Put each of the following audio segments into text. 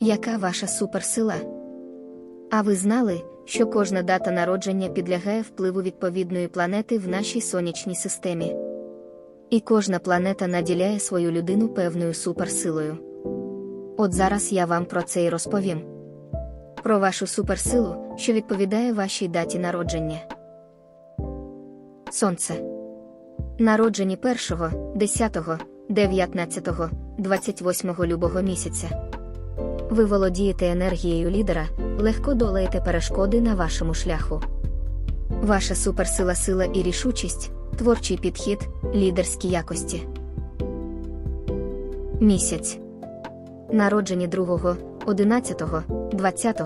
Яка ваша суперсила? А ви знали, що кожна дата народження підлягає впливу відповідної планети в нашій сонячній системі? І кожна планета наділяє свою людину певною суперсилою. От зараз я вам про це і розповім. Про вашу суперсилу, що відповідає вашій даті народження. Сонце. Народжені 1, 10, 19, 28 любого місяця. Ви володієте енергією лідера, легко долаєте перешкоди на вашому шляху. Ваша суперсила сила і рішучість, творчий підхід, лідерські якості. Місяць. Народжені 2, 11, 20,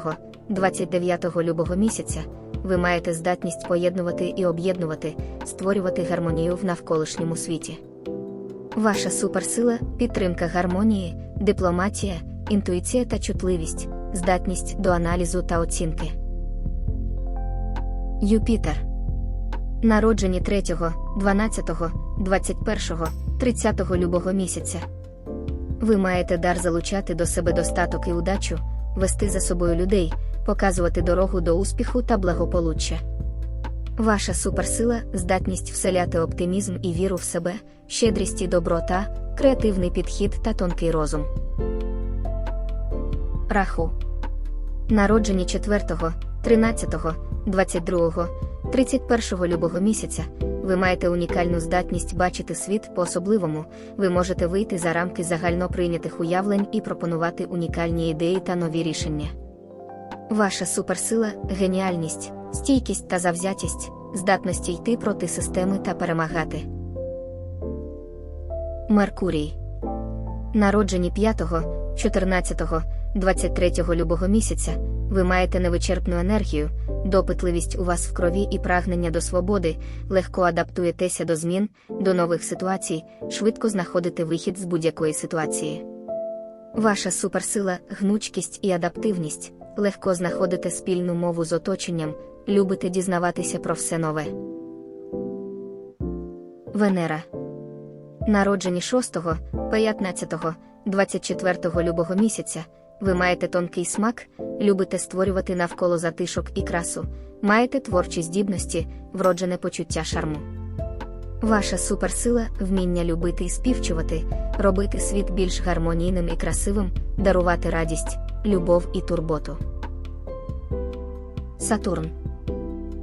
29 любого місяця. Ви маєте здатність поєднувати і об'єднувати, створювати гармонію в навколишньому світі. Ваша суперсила підтримка гармонії, дипломатія, інтуїція та чутливість, здатність до аналізу та оцінки. Юпітер. Народжені 3, 12, 21, 30 любого місяця. Ви маєте дар залучати до себе достаток і удачу, вести за собою людей, показувати дорогу до успіху та благополуччя. Ваша суперсила здатність вселяти оптимізм і віру в себе, щедрість і доброта, креативний підхід та тонкий розум. Раху. Народжені 4, 13, 22, 31 любого місяця. Ви маєте унікальну здатність бачити світ по-особливому, ви можете вийти за рамки загально прийнятих уявлень і пропонувати унікальні ідеї та нові рішення. Ваша суперсила геніальність, стійкість та завзятість, здатності йти проти системи та перемагати. Меркурій. Народжені 5, 14, 23 любого місяця. Ви маєте невичерпну енергію, допитливість у вас в крові і прагнення до свободи, легко адаптуєтеся до змін, до нових ситуацій, швидко знаходите вихід з будь-якої ситуації. Ваша суперсила гнучкість і адаптивність, легко знаходите спільну мову з оточенням, любите дізнаватися про все нове. Венера. Народжені 6, 15, 24 любого місяця. Ви маєте тонкий смак, любите створювати навколо затишок і красу, маєте творчі здібності, вроджене почуття шарму. Ваша суперсила вміння любити і співчувати, робити світ більш гармонійним і красивим, дарувати радість, любов і турботу. Сатурн.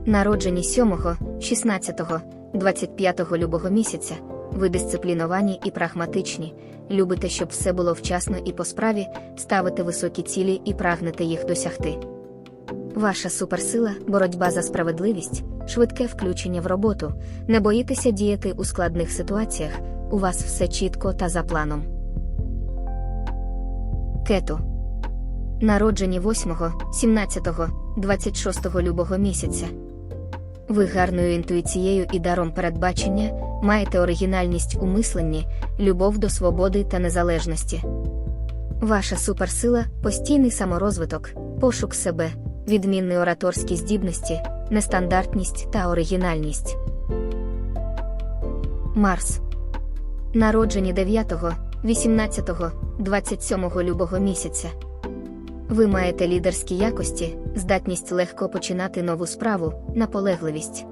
Народжені 7, 16, 25 любого місяця. Ви дисципліновані і прагматичні, любите, щоб все було вчасно і по справі, ставите високі цілі і прагнете їх досягти. Ваша суперсила боротьба за справедливість, швидке включення в роботу, не боїтеся діяти у складних ситуаціях, у вас все чітко та за планом. Кету. Народжені 8, 17, 26 любого місяця. Ви гарною інтуїцією і даром передбачення маєте оригінальність у мисленні, любов до свободи та незалежності. Ваша суперсила постійний саморозвиток, пошук себе, відмінні ораторські здібності, нестандартність та оригінальність. Марс. Народжені 9, 18, 27 любого місяця. Ви маєте лідерські якості, здатність легко починати нову справу, наполегливість.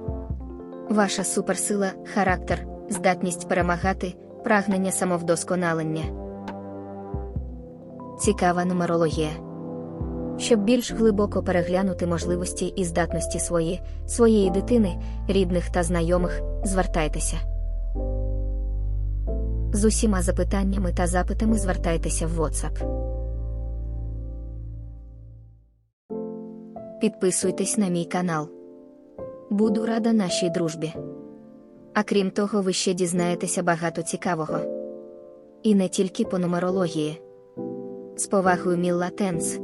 Ваша суперсила характер, здатність перемагати, прагнення самовдосконалення. Цікава нумерологія. Щоб більш глибоко переглянути можливості і здатності свої, своєї дитини, рідних та знайомих, звертайтеся. З усіма запитаннями та запитами звертайтеся в WhatsApp. Підписуйтесь на мій канал. Буду рада нашій дружбі. А крім того, ви ще дізнаєтеся багато цікавого. І не тільки по нумерології. З повагою Мілла Тенс.